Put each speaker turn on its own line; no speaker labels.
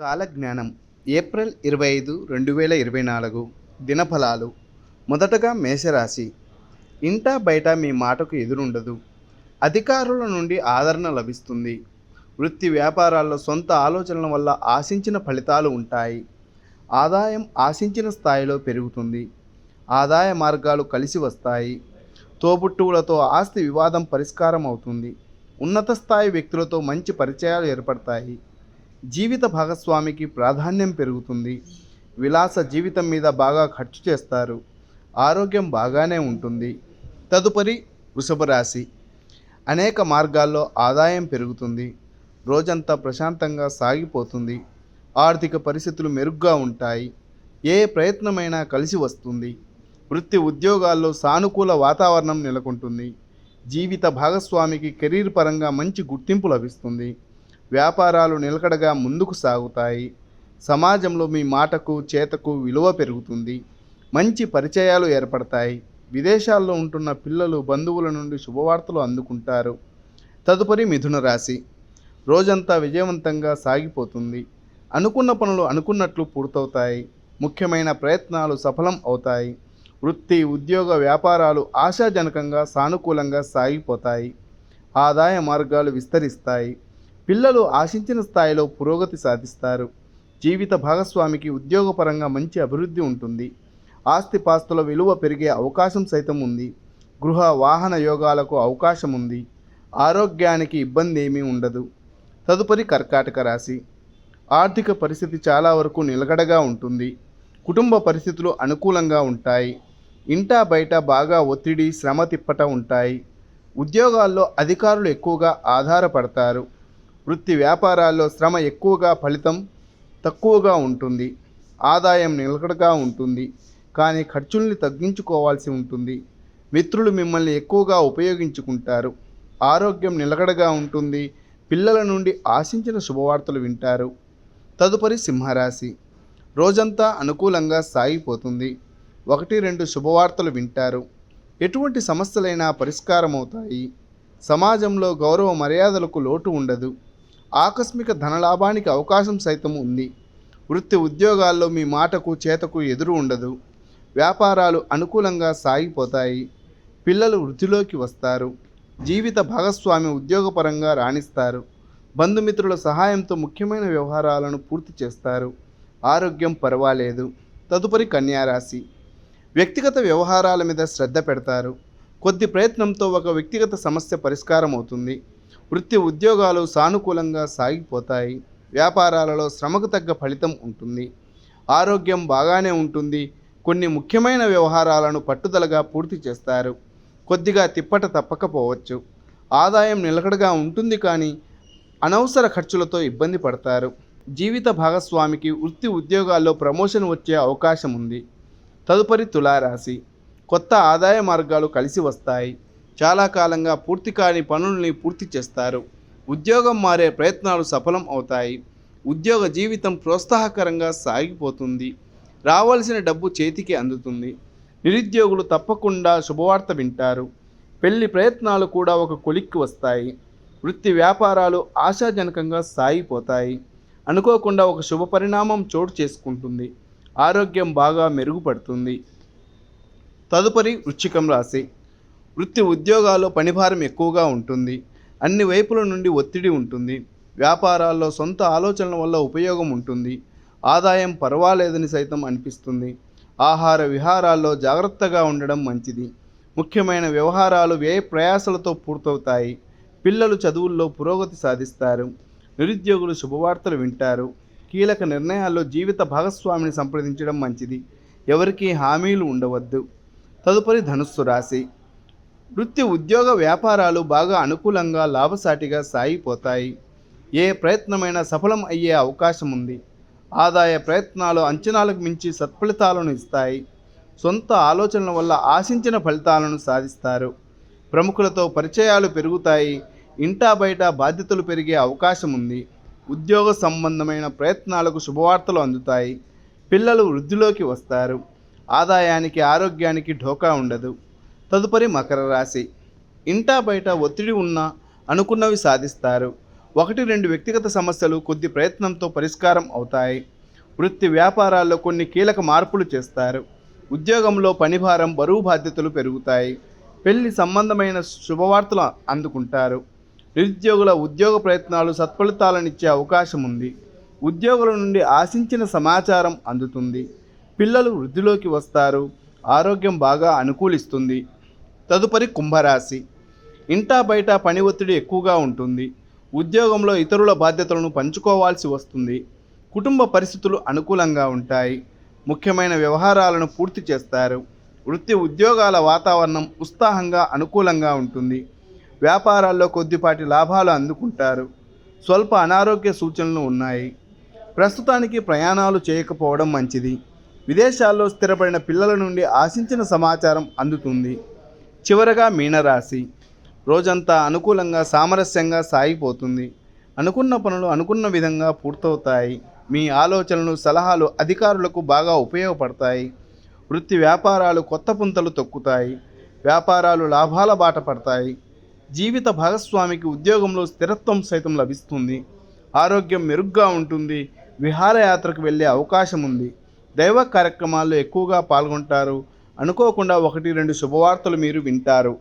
కాలజ్ఞానం. ఏప్రిల్ ఇరవై ఐదు రెండు వేల ఇరవై నాలుగు దినఫలాలు. మొదటగా మేషరాశి. ఇంటా బయట మీ మాటకు ఎదురుండదు. అధికారుల నుండి ఆదరణ లభిస్తుంది. వృత్తి వ్యాపారాల్లో సొంత ఆలోచనల వల్ల ఆశించిన ఫలితాలు ఉంటాయి. ఆదాయం ఆశించిన స్థాయిలో పెరుగుతుంది. ఆదాయ మార్గాలు కలిసి వస్తాయి. తోబుట్టువులతో ఆస్తి వివాదం పరిష్కారం అవుతుంది. ఉన్నత స్థాయి వ్యక్తులతో మంచి పరిచయాలు ఏర్పడతాయి. జీవిత భాగస్వామికి ప్రాధాన్యం పెరుగుతుంది. విలాస జీవితం మీద బాగా ఖర్చు చేస్తారు. ఆరోగ్యం బాగానే ఉంటుంది. తదుపరి వృషభ రాశి. అనేక మార్గాల్లో ఆదాయం పెరుగుతుంది. రోజంతా ప్రశాంతంగా సాగిపోతుంది. ఆర్థిక పరిస్థితులు మెరుగ్గా ఉంటాయి. ఏ ప్రయత్నమైనా కలిసి వస్తుంది. వృత్తి ఉద్యోగాల్లో సానుకూల వాతావరణం నెలకొంటుంది. జీవిత భాగస్వామికి కెరీర్ పరంగా మంచి గుర్తింపు లభిస్తుంది. వ్యాపారాలు నిలకడగా ముందుకు సాగుతాయి. సమాజంలో మీ మాటకు చేతకు విలువ పెరుగుతుంది. మంచి పరిచయాలు ఏర్పడతాయి. విదేశాల్లో ఉంటున్న పిల్లలు బంధువుల నుండి శుభవార్తలు అందుకుంటారు. తదుపరి మిథున రాశి. రోజంతా విజయవంతంగా సాగిపోతుంది. అనుకున్న పనులు అనుకున్నట్లు పూర్తవుతాయి. ముఖ్యమైన ప్రయత్నాలు సఫలం అవుతాయి. వృత్తి ఉద్యోగ వ్యాపారాలు ఆశాజనకంగా సానుకూలంగా సాగిపోతాయి. ఆదాయ మార్గాలు విస్తరిస్తాయి. పిల్లలు ఆశించిన స్థాయిలో పురోగతి సాధిస్తారు. జీవిత భాగస్వామికి ఉద్యోగపరంగా మంచి అభివృద్ధి ఉంటుంది. ఆస్తిపాస్తుల విలువ పెరిగే అవకాశం సైతం ఉంది. గృహ వాహన యోగాలకు అవకాశం ఉంది. ఆరోగ్యానికి ఇబ్బంది ఏమీ ఉండదు. తదుపరి కర్కాటక రాశి. ఆర్థిక పరిస్థితి చాలా వరకు నిలకడగా ఉంటుంది. కుటుంబ పరిస్థితులు అనుకూలంగా ఉంటాయి. ఇంటా బయట బాగా ఒత్తిడి శ్రమ తిప్పట ఉంటాయి. ఉద్యోగాల్లో అధికారులు ఎక్కువగా ఆధారపడతారు. వృత్తి వ్యాపారాల్లో శ్రమ ఎక్కువగా ఫలితం తక్కువగా ఉంటుంది. ఆదాయం నిలకడగా ఉంటుంది. కానీ ఖర్చుల్ని తగ్గించుకోవాల్సి ఉంటుంది. మిత్రులు మిమ్మల్ని ఎక్కువగా ఉపయోగించుకుంటారు. ఆరోగ్యం నిలకడగా ఉంటుంది. పిల్లల నుండి ఆశించిన శుభవార్తలు వింటారు. తదుపరి సింహరాశి. రోజంతా అనుకూలంగా సాగిపోతుంది. ఒకటి రెండు శుభవార్తలు వింటారు. ఎటువంటి సమస్యలైనా పరిష్కారమవుతాయి. సమాజంలో గౌరవ మర్యాదలకు లోటు ఉండదు. ఆకస్మిక ధనలాభానికి అవకాశం సైతం ఉంది. వృత్తి ఉద్యోగాల్లో మీ మాటకు చేతకు ఎదురు ఉండదు. వ్యాపారాలు అనుకూలంగా సాగిపోతాయి. పిల్లలు వృద్ధిలోకి వస్తారు. జీవిత భాగస్వామి ఉద్యోగపరంగా రాణిస్తారు. బంధుమిత్రుల సహాయంతో ముఖ్యమైన వ్యవహారాలను పూర్తి చేస్తారు. ఆరోగ్యం పర్వాలేదు. తదుపరి కన్యారాశి. వ్యక్తిగత వ్యవహారాల మీద శ్రద్ధ పెడతారు. కొద్ది ప్రయత్నంతో ఒక వ్యక్తిగత సమస్య పరిష్కారం అవుతుంది వృత్తి ఉద్యోగాలు సానుకూలంగా సాగిపోతాయి. వ్యాపారాలలో శ్రమకు తగ్గ ఫలితం ఉంటుంది. ఆరోగ్యం బాగానే ఉంటుంది. కొన్ని ముఖ్యమైన వ్యవహారాలను పట్టుదలగా పూర్తి చేస్తారు. కొద్దిగా తిప్పట తప్పకపోవచ్చు. ఆదాయం నిలకడగా ఉంటుంది కానీ అనవసర ఖర్చులతో ఇబ్బంది పడతారు. జీవిత భాగస్వామికి వృత్తి ఉద్యోగాల్లో ప్రమోషన్ వచ్చే అవకాశం ఉంది. తదుపరి తులారాశి. కొత్త ఆదాయ మార్గాలు కలిసి వస్తాయి. చాలా కాలంగా పూర్తి కాని పనుల్ని పూర్తి చేస్తారు. ఉద్యోగం మారే ప్రయత్నాలు సఫలం అవుతాయి. ఉద్యోగ జీవితం ప్రోత్సాహకరంగా సాగిపోతుంది. రావాల్సిన డబ్బు చేతికి అందుతుంది. నిరుద్యోగులు తప్పకుండా శుభవార్త వింటారు. పెళ్ళి ప్రయత్నాలు కూడా ఒక కొలిక్కి వస్తాయి. వృత్తి వ్యాపారాలు ఆశాజనకంగా సాగిపోతాయి. అనుకోకుండా ఒక శుభ పరిణామం చోటు చేసుకుంటుంది. ఆరోగ్యం బాగా మెరుగుపడుతుంది. తదుపరి వృచ్చికం రాశి. వృత్తి ఉద్యోగాల్లో పనిభారం ఎక్కువగా ఉంటుంది. అన్ని వైపుల నుండి ఒత్తిడి ఉంటుంది. వ్యాపారాల్లో సొంత ఆలోచనల వల్ల ఉపయోగం ఉంటుంది. ఆదాయం పర్వాలేదని సైతం అనిపిస్తుంది. ఆహార విహారాల్లో జాగ్రత్తగా ఉండడం మంచిది. ముఖ్యమైన వ్యవహారాలు వ్యయ ప్రయాసలతో పూర్తవుతాయి. పిల్లలు చదువుల్లో పురోగతి సాధిస్తారు. నిరుద్యోగులు శుభవార్తలు వింటారు. కీలక నిర్ణయాల్లో జీవిత భాగస్వామిని సంప్రదించడం మంచిది. ఎవరికీ హామీలు ఉండవద్దు. తదుపరి ధనుస్సు రాశి. వృత్తి ఉద్యోగ వ్యాపారాలు బాగా అనుకూలంగా లాభసాటిగా సాగిపోతాయి. ఏ ప్రయత్నమైనా సఫలం అయ్యే అవకాశం ఉంది. ఆదాయ ప్రయత్నాలు అంచనాలకు మించి సత్ఫలితాలను ఇస్తాయి. సొంత ఆలోచనల వల్ల ఆశించిన ఫలితాలను సాధిస్తారు. ప్రముఖులతో పరిచయాలు పెరుగుతాయి. ఇంటా బయట బాధ్యతలు పెరిగే అవకాశం ఉంది. ఉద్యోగ సంబంధమైన ప్రయత్నాలకు శుభవార్తలు అందుతాయి. పిల్లలు వృద్ధిలోకి వస్తారు. ఆదాయానికి ఆరోగ్యానికి ఢోకా ఉండదు. తదుపరి మకర రాశి. ఇంటా బయట ఒత్తిడి ఉన్నా అనుకున్నవి సాధిస్తారు. ఒకటి రెండు వ్యక్తిగత సమస్యలు కొద్ది ప్రయత్నంతో పరిష్కారం అవుతాయి. వృత్తి వ్యాపారాల్లో కొన్ని కీలక మార్పులు చేస్తారు. ఉద్యోగంలో పనిభారం బరువు బాధ్యతలు పెరుగుతాయి. పెళ్ళి సంబంధమైన శుభవార్తలు అందుకుంటారు. నిరుద్యోగుల ఉద్యోగ ప్రయత్నాలు సత్ఫలితాలనిచ్చే అవకాశం ఉంది. ఉద్యోగుల నుండి ఆశించిన సమాచారం అందుతుంది. పిల్లలు వృద్ధిలోకి వస్తారు. ఆరోగ్యం బాగా అనుకూలిస్తుంది. తదుపరి కుంభరాశి. ఇంటా బయట పని ఒత్తిడి ఎక్కువగా ఉంటుంది. ఉద్యోగంలో ఇతరుల బాధ్యతలను పంచుకోవాల్సి వస్తుంది. కుటుంబ పరిస్థితులు అనుకూలంగా ఉంటాయి. ముఖ్యమైన వ్యవహారాలను పూర్తి చేస్తారు. వృత్తి ఉద్యోగాల వాతావరణం ఉత్సాహంగా అనుకూలంగా ఉంటుంది. వ్యాపారాల్లో కొద్దిపాటి లాభాలు అందుకుంటారు. స్వల్ప అనారోగ్య సూచనలు ఉన్నాయి. ప్రస్తుతానికి ప్రయాణాలు చేయకపోవడం మంచిది. విదేశాల్లో స్థిరపడిన పిల్లల నుండి ఆశించిన సమాచారం అందుతుంది. చివరగా మీనరాశి. రోజంతా అనుకూలంగా సామరస్యంగా సాగిపోతుంది. అనుకున్న పనులు అనుకున్న విధంగా పూర్తవుతాయి. మీ ఆలోచనలు సలహాలు అధికారులకు బాగా ఉపయోగపడతాయి. వృత్తి వ్యాపారాలు కొత్త పుంతలు తొక్కుతాయి. వ్యాపారాలు లాభాల బాట పడతాయి. జీవిత భాగస్వామికి ఉద్యోగంలో స్థిరత్వం సైతం లభిస్తుంది. ఆరోగ్యం మెరుగ్గా ఉంటుంది. విహారయాత్రకు వెళ్ళే అవకాశం ఉంది దైవ కార్యక్రమాల్లో ఎక్కువగా పాల్గొంటారు. అనుకోకుండా ఒకటి రెండు శుభవార్తలు మీరు వింటారు.